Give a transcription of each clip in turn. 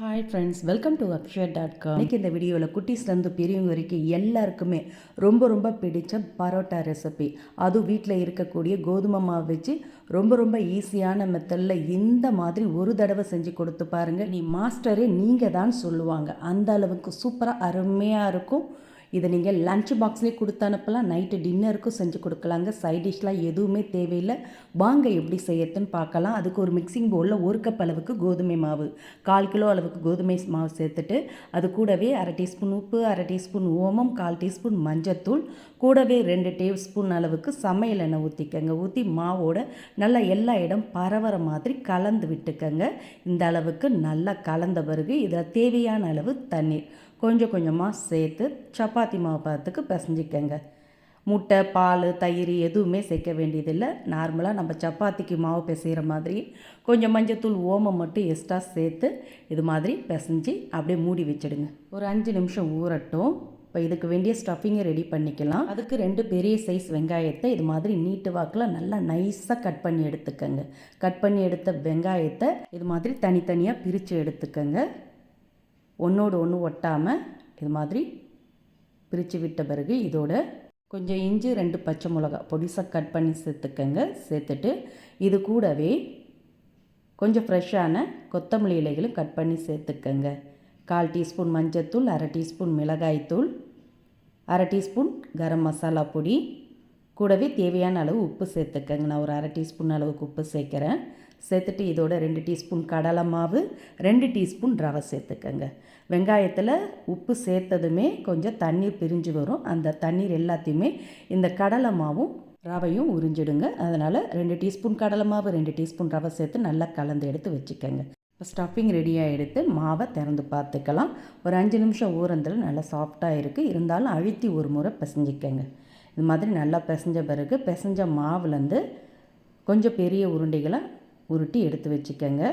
Hi friends welcome to Akshar dot com இன்றைக்கி இந்த வீடியோவில் குட்டீஸ்லேருந்து பெரியவங்க வரைக்கும் எல்லாருக்குமே ரொம்ப ரொம்ப பிடிச்ச பரோட்டா ரெசிபி அதுவும் வீட்டில் இருக்கக்கூடிய கோதுமை மாவு வச்சு ரொம்ப ரொம்ப ஈஸியான மெத்தடில் இந்த மாதிரி ஒரு தடவை செஞ்சு கொடுத்து பாருங்கள் நீ மாஸ்டரே நீங்கள் தான் சொல்லுவாங்க. அந்த அளவுக்கு சூப்பராக அருமையாக இருக்கும். இதை நீங்கள் லஞ்ச் பாக்ஸ்லேயே கொடுத்து அனுப்பலாம். நைட்டு டின்னருக்கும் செஞ்சு கொடுக்கலாங்க. சைட் டிஷ்லாம் எதுவுமே தேவையில்லை. வாங்க எப்படி செய்யறதுன்னு பார்க்கலாம். அதுக்கு ஒரு மிக்சிங் பவுலில் ஒரு கப் அளவுக்கு கோதுமை மாவு கால் கிலோ அளவுக்கு கோதுமை மாவு சேர்த்துட்டு அது கூடவே அரை டீஸ்பூன் உப்பு அரை டீஸ்பூன் ஓமம் கால் டீஸ்பூன் மஞ்சத்தூள் கூடவே ரெண்டு டேபிள் ஸ்பூன் அளவுக்கு சமையல் எண்ணெய் ஊற்றிக்கங்க ஊற்றி மாவோட நல்லா எல்லா இடம் பரவற மாதிரி கலந்து விட்டுக்கங்க. இந்த அளவுக்கு நல்லா கலந்த பிறகு இதில் தேவையான அளவு தண்ணீர் கொஞ்சம் கொஞ்சமாக சேர்த்து சப்பாத்தி மாவு பதத்துக்கு பிசைஞ்சிக்கங்க. முட்டை பால் தயிர் எதுவுமே சேர்க்க வேண்டியதில்லை. நார்மலாக நம்ம சப்பாத்திக்கு மாவு பிசைகிற மாதிரி கொஞ்சம் மஞ்சத்தூள் ஓமம் மட்டும் எக்ஸ்ட்ரா சேர்த்து இது மாதிரி பிசைஞ்சு அப்படியே மூடி வச்சிடுங்க. ஒரு அஞ்சு நிமிஷம் ஊறட்டும். இப்போ இதுக்கு வேண்டிய ஸ்டஃபிங்கை ரெடி பண்ணிக்கலாம். அதுக்கு ரெண்டு பெரிய சைஸ் வெங்காயத்தை இது மாதிரி நீட்டு வாக்கில் நல்லா நைஸாக கட் பண்ணி எடுத்துக்கங்க. கட் பண்ணி எடுத்த வெங்காயத்தை இது மாதிரி தனித்தனியாக பிரித்து எடுத்துக்கங்க. ஒன்றோடு ஒன்று ஒட்டாமல் இது மாதிரி பிரித்து விட்ட பிறகு இதோட கொஞ்சம் இஞ்சி ரெண்டு பச்சை மிளகா பொடிசாக கட் பண்ணி சேர்த்துக்கங்க. சேர்த்துட்டு இது கூடவே கொஞ்சம் ஃப்ரெஷ்ஷான கொத்தமல்லி இலைகளும் கட் பண்ணி சேர்த்துக்கங்க. கால் டீஸ்பூன் மஞ்சத்தூள் அரை டீஸ்பூன் மிளகாய்த்தூள் அரை டீஸ்பூன் கரம் மசாலா பொடி கூடவே தேவையான அளவு உப்பு சேர்த்துக்கங்க. நான் ஒரு அரை டீஸ்பூன் அளவுக்கு உப்பு சேர்க்குறேன். சேர்த்துட்டு இதோட ரெண்டு டீஸ்பூன் கடலை மாவு ரெண்டு டீஸ்பூன் ரவை சேர்த்துக்கங்க. வெங்காயத்தில் உப்பு சேர்த்ததுமே கொஞ்சம் தண்ணீர் பிரிஞ்சு வரும். அந்த தண்ணீர் எல்லாத்தையுமே இந்த கடலை மாவும் ரவையும் உறிஞ்சிடுங்க. அதனால் ரெண்டு டீஸ்பூன் கடலை மாவு ரெண்டு டீஸ்பூன் ரவை சேர்த்து நல்லா கலந்து எடுத்து வச்சுக்கோங்க. இப்போ ஸ்டஃபிங் ரெடியாக எடுத்து மாவை திறந்து பார்த்துக்கலாம். ஒரு அஞ்சு நிமிஷம் ஊறந்தில் நல்லா சாஃப்டாக இருக்குது இருந்தாலும் அழுத்தி ஒரு முறை பிசைஞ்சிக்கங்க. இது மாதிரி நல்லா பிசைஞ்ச பிறகு பிசைஞ்ச மாவுலேருந்து கொஞ்சம் பெரிய உருண்டைகளை உருட்டி எடுத்து வச்சுக்கோங்க.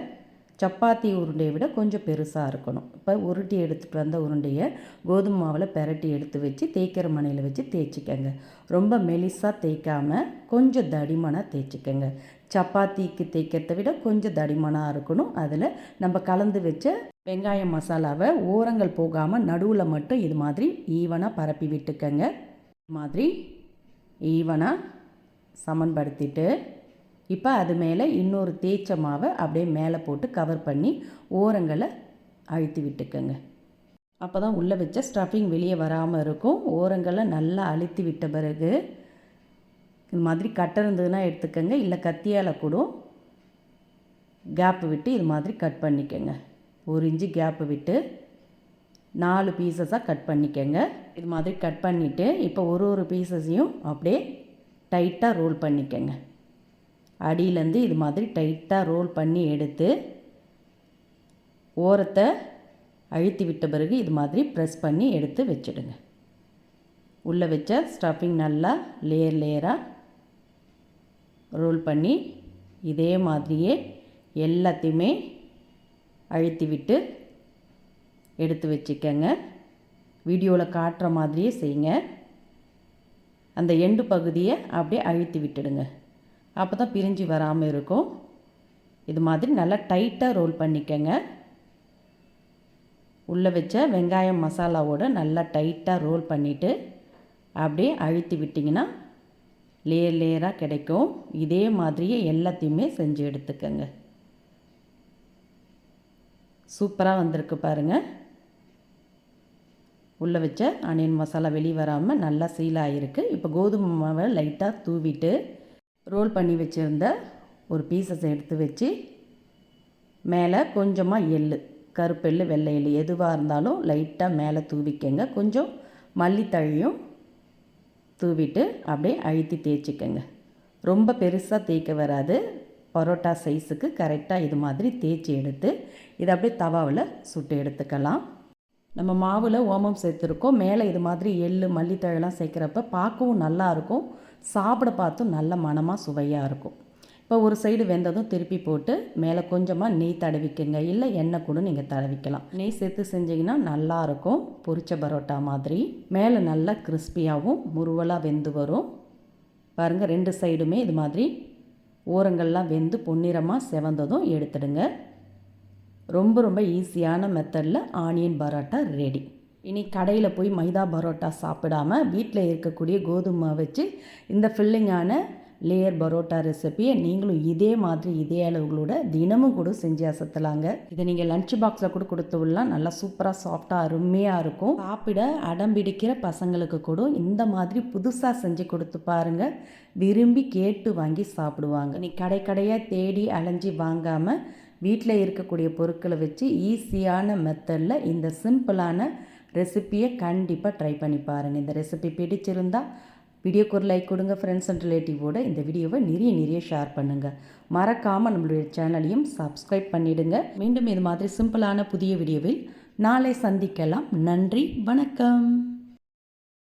சப்பாத்தி உருண்டையை விட கொஞ்சம் பெருசாக இருக்கணும். இப்போ உருட்டி எடுத்துகிட்டு வந்த உருண்டையை கோதுமை மாவில் பெரட்டி எடுத்து வச்சு தேய்க்கிற மனையில் வச்சு தேய்ச்சிக்கங்க. ரொம்ப மெலிசாக தேய்க்காமல் கொஞ்சம் தடிமனாக தேய்ச்சிக்கங்க. சப்பாத்திக்கு தேய்க்கிறத விட கொஞ்சம் தடிமனாக இருக்கணும். அதில் நம்ம கலந்து வச்ச வெங்காய மசாலாவை ஓரங்கள் போகாமல் நடுவில் மட்டும் இது மாதிரி ஈவனாக பரப்பி விட்டுக்கங்க. மாதிரி ஈவனாக சமன்படுத்திட்டு இப்போ அது மேலே இன்னொரு தேய்ச்ச மாவை அப்படியே மேலே போட்டு கவர் பண்ணி ஓரங்களை அழுத்தி விட்டுக்கோங்க. அப்போ தான் உள்ளே வச்ச ஸ்டஃபிங் வெளியே வராமல் இருக்கும். ஓரங்களை நல்லா அழுத்தி விட்ட பிறகு இது மாதிரி கட்டை இருந்ததுன்னா எடுத்துக்கோங்க. இல்லை கத்தியால் கூட கேப்பு விட்டு இது மாதிரி கட் பண்ணிக்கோங்க. ஒரு இன்ச்சு கேப்பு விட்டு நாலு பீசஸாக கட் பண்ணிக்கோங்க. இது மாதிரி கட் பண்ணிவிட்டு இப்போ ஒரு ஒரு பீசஸையும் அப்படியே டைட்டாக ரோல் பண்ணிக்கோங்க. அடியிலேருந்து இது மாதிரி டைட்டாக ரோல் பண்ணி எடுத்து ஓரத்தை அழுத்தி விட்ட பிறகு இது மாதிரி ப்ரெஸ் பண்ணி எடுத்து வச்சுடுங்க. உள்ளே வச்ச ஸ்டஃபிங் நல்லா லேயர் லேயராக ரோல் பண்ணி இதே மாதிரியே எல்லாத்தையுமே அழுத்தி விட்டு எடுத்து வச்சுக்கங்க. வீடியோவில் காட்டுற மாதிரியே செய்யுங்க. அந்த எண்டு பகுதியை அப்படியே அழுத்தி விட்டுடுங்க. அப்போ தான் பிரிஞ்சு வராமல் இருக்கும். இது மாதிரி நல்லா டைட்டாக ரோல் பண்ணிக்கங்க. உள்ளே வச்ச வெங்காயம் மசாலாவோடு நல்லா டைட்டாக ரோல் பண்ணிவிட்டு அப்படியே அழுத்தி விட்டிங்கன்னா லேயர் லேயராக கிடைக்கும். இதே மாதிரியே எல்லாத்தையுமே செஞ்சு எடுத்துக்கங்க. சூப்பராக வந்திருக்கு பாருங்கள் உள்ளே வச்ச ஆனியன் மசாலா வெளியே வராமல் நல்லா சீலாகிருக்கு இப்போ கோதுமை மாவை லைட்டாக தூவிட்டு ரோல் பண்ணி வச்சுருந்த ஒரு பீசஸ் எடுத்து வச்சு மேலே கொஞ்சமாக எள் கருப்பெல் வெள்ளை எள் எதுவாக இருந்தாலும் லைட்டாக மேலே தூவிக்கங்க. கொஞ்சம் மல்லித்தழையும் தூவிட்டு அப்படியே அழுத்தி தேய்ச்சிக்கங்க. ரொம்ப பெருசாக தேய்க்க வராது. பரோட்டா சைஸுக்கு கரெக்டாக இது மாதிரி தேய்ச்சி எடுத்து இதை அப்படியே தவாவில் சுட்டு எடுத்துக்கலாம். நம்ம மாவில் ஓமம் சேர்த்துருக்கோம். மேலே இது மாதிரி எள் மல்லித்தழைலாம் சேர்க்குறப்ப பார்க்கவும் நல்லாயிருக்கும் சாப்பிட பார்த்தும் நல்ல மனமாக சுவையாக இருக்கும். இப்போ ஒரு சைடு வெந்ததும் திருப்பி போட்டு மேலே கொஞ்சமாக நெய் தடவிக்கங்க. இல்லை எண்ணெய் கூட நீங்கள் தடவிக்கலாம். நெய் சேர்த்து செஞ்சிங்கன்னா நல்லாயிருக்கும் பொரிச்ச பரோட்டா மாதிரி. மேலே நல்லா கிறிஸ்பியாகவும் முருவலாக வெந்து வரும். பாருங்கள் ரெண்டு சைடுமே இது மாதிரி ஓரங்கள்லாம் வெந்து பொன்னிறமாக செவந்ததும் எடுத்துடுங்க. ரொம்ப ரொம்ப ஈஸியான மெத்தடில் ஆனியன் பரோட்டா ரெடி இனி கடையில் போய் மைதா பரோட்டா சாப்பிடாம வீட்டில் இருக்கக்கூடிய கோதுமை வச்சு இந்த ஃபில்லிங்கான லேயர் பரோட்டா ரெசிபியை நீங்களும் இதே மாதிரி இதே அளவுகளோட தினமும் கூட செஞ்சு அசத்தலாங்க. இதை நீங்கள் லஞ்ச் பாக்ஸில் கூட கொடுத்து விடலாம். நல்லா சூப்பராக சாஃப்டாக அருமையாக இருக்கும். சாப்பிட அடம்பிடிக்கிற பசங்களுக்கு கூட இந்த மாதிரி புதுசாக செஞ்சு கொடுத்து பாருங்கள் விரும்பி கேட்டு வாங்கி சாப்பிடுவாங்க. நீ கடை கடையாக தேடி அலைஞ்சி வாங்காமல் வீட்டில் இருக்கக்கூடிய பொருட்களை வச்சு ஈஸியான மெத்தடில் இந்த சிம்பிளான ரெசிப்பியை கண்டிப்பாக ட்ரை பண்ணி பாருங்கள் இந்த ரெசிபி பிடிச்சிருந்தா வீடியோக்கு ஒரு லைக் கொடுங்க ஃப்ரெண்ட்ஸ் அண்ட் ரிலேட்டிவோட இந்த வீடியோவை நிறைய நிறைய ஷேர் பண்ணுங்கள் மறக்காமல் நம்மளுடைய சேனலையும் சப்ஸ்கிரைப் பண்ணிவிடுங்க மீண்டும் இது மாதிரி சிம்பிளான புதிய வீடியோவில் நாளை சந்திக்கலாம். நன்றி வணக்கம்.